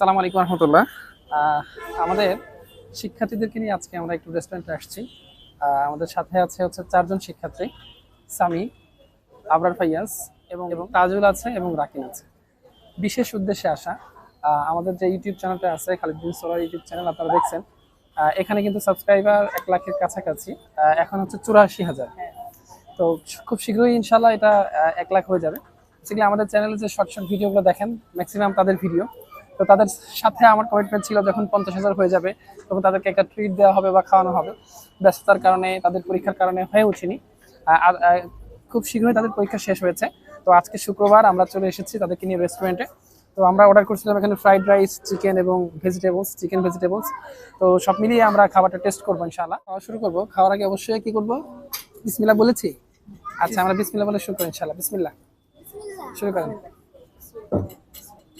সালাম আলাইকুম রহমতুল্লাহ। আমাদের শিক্ষার্থীদেরকে নিয়ে আজকে আমরা একটু রেস্টুরেন্টে আসছি। আমাদের সাথে আছে হচ্ছে চারজন শিক্ষার্থী সামি আবরার ফাইয়াজ এবং এবং তাজুল আছে এবং রাকিন আছে। বিশেষ উদ্দেশ্যে আসা আমাদের যে ইউটিউব চ্যানেলটা আছে খালিদ বিন সোলার ইউটিউব চ্যানেল আপনারা দেখছেন। এখানে কিন্তু সাবস্ক্রাইবার এক লাখের কাছাকাছি এখন হচ্ছে চুরাশি হাজার। তো খুব শীঘ্রই ইনশাল্লাহ এটা এক লাখ হয়ে যাবে। আমাদের চ্যানেলে যে শর্ট শর্ট ভিডিওগুলো দেখেন ম্যাক্সিমাম তাদের ভিডিও তো তাদের সাথে আমার কমিটমেন্ট ছিল যখন পঞ্চাশ হাজার হয়ে যাবে, তখন তাদেরকে একটা ট্রিট দেওয়া হবে বা খাওয়ানো হবে। ব্যস্ততার কারণে, তাদের পরীক্ষার কারণে হয়ে আর খুব শীঘ্রই তাদের পরীক্ষা শেষ হয়েছে। তো আজকে শুক্রবার আমরা চলে এসেছি তাদেরকে নিয়ে রেস্টুরেন্টে তো আমরা অর্ডার করছিলাম এখানে ফ্রাইড রাইস চিকেন এবং ভেজিটেবলস চিকেন ভেজিটেবলস তো সব মিলিয়ে আমরা খাবারটা টেস্ট করব ইনশাআল্লাহ। খাওয়া শুরু করব। খাওয়ার আগে অবশ্যই কি করব? বিসমিল্লাহ বলেছি? আচ্ছা আমরা বিসমিল্লাহ বলে শুরু করি ইনশাআল্লাহ। বিসমিল্লাহ। শুরু করেন।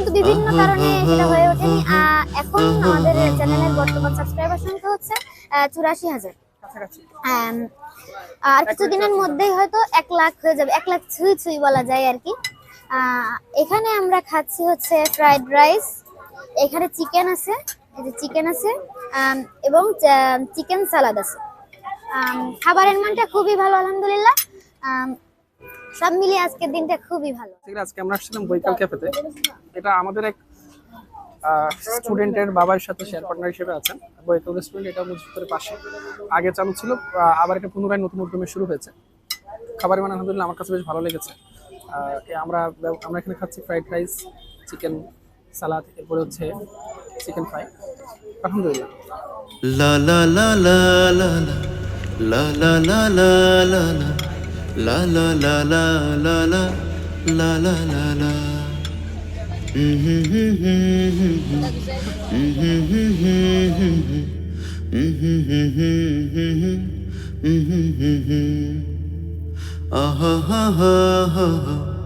কিন্তু বিভিন্ন কারণে সেটা হয়ে ওঠেনি। এখন আমাদের চ্যানেলের বর্তমান সাবস্ক্রাইবার সংখ্যা হচ্ছে চুরাশি হাজার আর কিছুদিনের মধ্যেই হয়তো এক লাখ হয়ে যাবে এক লাখ ছুঁই ছুঁই বলা যায় আর কি। এখানে আমরা খাচ্ছি হচ্ছে ফ্রাইড রাইস এখানে চিকেন আছে এই যে চিকেন আছে এবং চিকেন সালাদ আছে। খাবারের মানটা খুবই ভালো আলহামদুলিল্লাহ। সব মিলিয়ে আজকের দিনটা খুবই ভালো আজকে আমরা আসছিলাম বৈকাল ক্যাফেতে এটা আমাদের এক স্টুডেন্টের বাবার সাথে শেয়ার পার্টনার হিসেবে আছেন বৈকাল রেস্টুরেন্ট এটা মুজিবপুরের পাশে আগে চালু ছিল আবার এটা পুনরায় নতুন উদ্যমে শুরু হয়েছে খাবারের মানে আলহামদুলিল্লাহ আমার কাছে বেশ ভালো লেগেছে এ আমরা আমরা এখানে খাচ্ছি ফ্রাইড রাইস চিকেন সালাদ এরপরে হচ্ছে চিকেন ফ্রাই আলহামদুলিল্লাহ La la la la la la লা la la la la la la la la la la la la la Ah ha ha ha ha